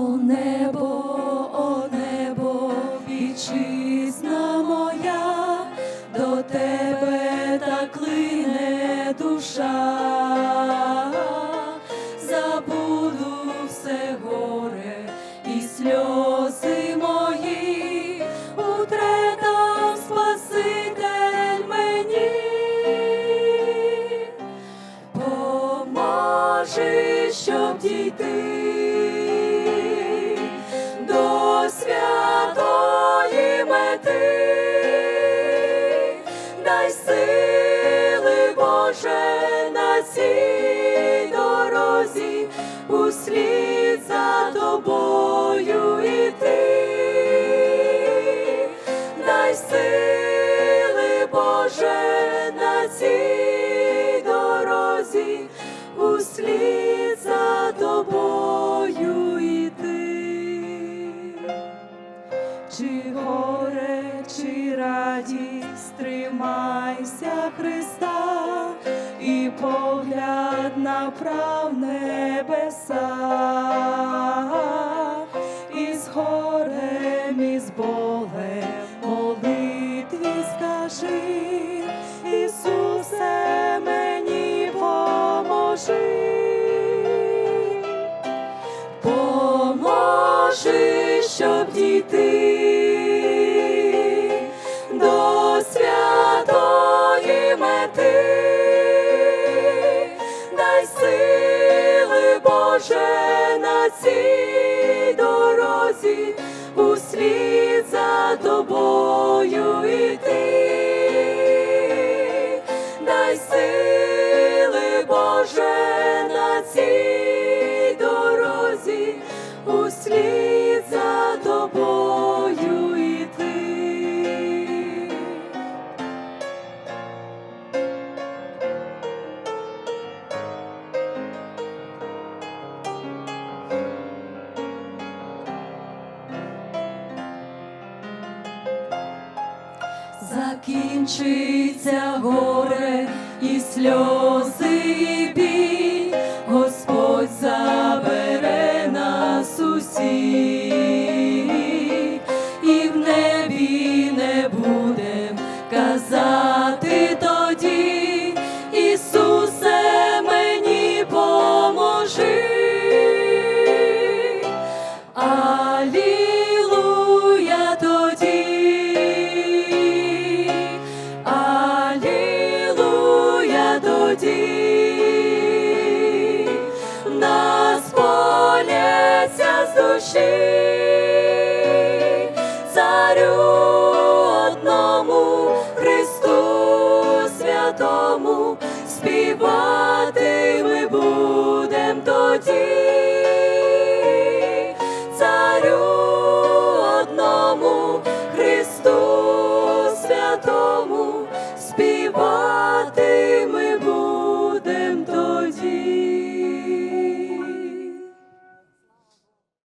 небо, о небо, вітчизна моя, до тебе так клине душа, забуду все горе і сльози мої, утре там Спаситель мені. Щоб дійти Боже на цій дорозі, услід за тобою іти, дай сили Боже на цій дорозі, услід за тобою йти. Чи горе, чи радість, тримайся Христа, погляд направ небеса, і з горем, і з болем молитві скажи, Ісусе, мені поможи. Поможи, щоб дійти Боже на цій дорозі, услід за тобою йти, дай сили Боже на цій дорозі, услід Закінчиться горе і сльози, і душі, царю одному, Христу святому, співати ми будем тоді, царю одному Христу.